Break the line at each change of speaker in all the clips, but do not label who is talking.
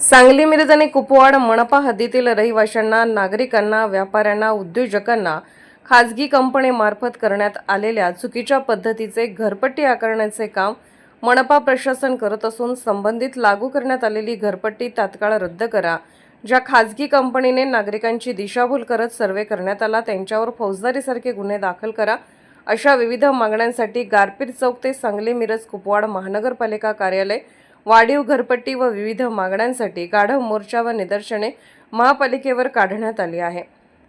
सांगली मिरज आणि कुपवाड मनपा हद्दीतील रहिवाशांना नागरिकांना व्यापाऱ्यांना उद्योजकांना खाजगी कंपनीमार्फत करण्यात आलेल्या चुकीच्या पद्धतीचे घरपट्टी आकारण्याचे काम मनपा प्रशासन करत असून संबंधित लागू करण्यात आलेली घरपट्टी तात्काळ रद्द करा. ज्या खाजगी कंपनीने नागरिकांची दिशाभूल करत सर्वे करण्यात आला त्यांच्यावर फौजदारीसारखे गुन्हे दाखल करा. अशा विविध मागण्यांसाठी गारपीट चौक ते सांगली मिरज कुपवाड महानगरपालिका कार्यालय वाढीव घरपट्टी व विविध मागण्यांसाठी गाढव मोर्चा व निदर्शने महापालिकेवर काढण्यात आली आहे.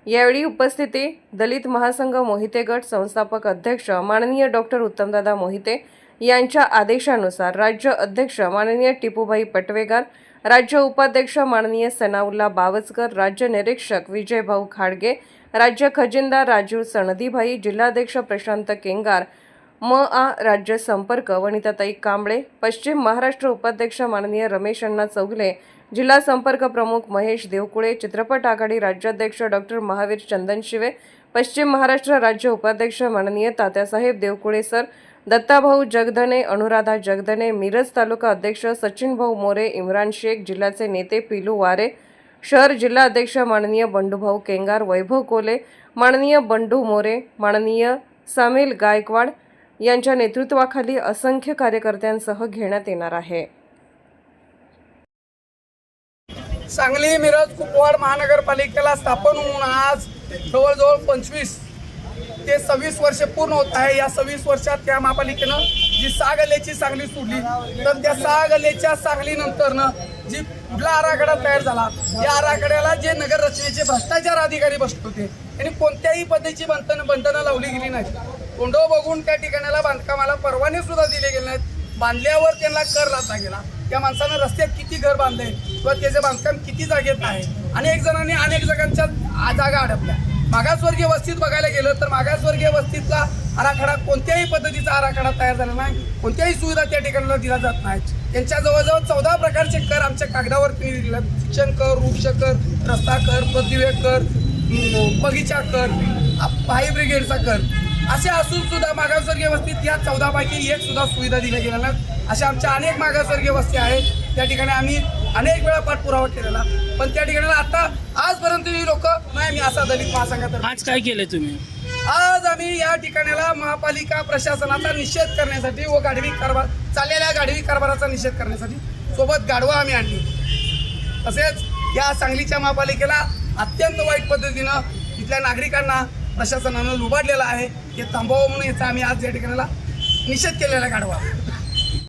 यावेळी उपस्थिती दलित महासंघ मोहिते गट संस्थापक अध्यक्ष माननीय डॉक्टर उत्तमदादा मोहिते यांच्या आदेशानुसार राज्य अध्यक्ष माननीय टिपूभाई पटवेगार राज्य उपाध्यक्ष माननीय सनाउल्ला बावचकर राज्य निरीक्षक विजयभाऊ खाडगे राज्य खजिनदार राजीव सणदीभाई जिल्हाध्यक्ष प्रशांत केंगार म आ राज्य संपर्क वनिताताई कांबळे पश्चिम महाराष्ट्र उपाध्यक्ष माननीय रमेश अण्णा चौगले जिल्हा संपर्क प्रमुख महेश देवकुळे चित्रपट आघाडी राज्याध्यक्ष डॉक्टर महावीर चंदन शिवे पश्चिम महाराष्ट्र राज्य उपाध्यक्ष माननीय तात्यासाहेब देवकुळे सर दत्ताभाऊ जगधने अनुराधा जगधने मिरज तालुका अध्यक्ष सचिन भाऊ मोरे इम्रान शेख जिल्ह्याचे नेते पिलू वारे शहर जिल्हा अध्यक्ष माननीय बंडूभाऊ केंगार वैभव कोले माननीय बंडू मोरे माननीय सामील गायकवाड यांच्या नेतृत्वाखाली असंख्य कार्यकर्त्यांसह घेण्यात येणार आहे.
सांगली मिरज कुपवाड महानगरपालिकेला स्थापन होऊन आज जवळजवळ पंचवीस ते सव्वीस वर्ष पूर्ण होत आहे. या सव्वीस वर्षात त्या महापालिकेनं जी सहा गल्ल्याची सांगली सोडली तर त्या सहा गल्ल्याच्या सांगलीनंतरनं जी कुठला आराखडा तयार झाला या आराखड्याला जे नगर रचनेचे भ्रष्टाचार अधिकारी बसत होते आणि कोणत्याही पद्धतीची बंधनं बंधनं लावली गेली नाही कोंडो बघून त्या ठिकाणाला बांधकामाला परवाने सुद्धा दिले गेले नाहीत. बांधल्यावर त्यांना कर लादला गेला. त्या माणसानं रस्त्यात किती घर बांधले किंवा त्याचे बांधकाम किती जागेत आहे अनेक जणांनी अनेक जगांच्या आ- जागा अडपल्या. मागासवर्गीय वस्तीत बघायला गेलं तर मागासवर्गीय वस्तीतला आराखडा कोणत्याही पद्धतीचा आराखडा तयार झाला नाही. कोणत्याही सुविधा त्या ठिकाणाला दिल्या जात नाही त्यांच्या जवळजवळ चौदा प्रकारचे कर आमच्या कागदावर दिले शिक्षण कर वृक्ष कर रस्ता कर पृथ्वी कर बगीचा कर भाई ब्रिगेडचा कर. असे असून सुद्धा मागासवर्गीय वस्तीत या चौदा पैकी एक सुद्धा सुविधा दिल्या गेल्या नाहीत. अशा आमच्या अनेक मागासवर्गीय वस्ती आहेत. त्या ठिकाणी आम्ही अनेक वेळा पाठपुरावा केलेला. पण त्या ठिकाणी आता आजपर्यंत ही लोक नाही मी असा दलित महासंघात
आज काय केलंय तुम्ही?
आज आम्ही या ठिकाणाला महापालिका प्रशासनाचा निषेध करण्यासाठी व गाढवी कारभार चाललेल्या गाढवी कारभाराचा निषेध करण्यासाठी सोबत गाढवा आम्ही आणली. तसेच या सांगलीच्या महापालिकेला अत्यंत वाईट पद्धतीनं इथल्या नागरिकांना प्रशासनानं लुबाडलेला आहे. हे थांबवावं म्हणून याचा आम्ही आज या ठिकाणाला निषेध केलेला आहे गाढवा.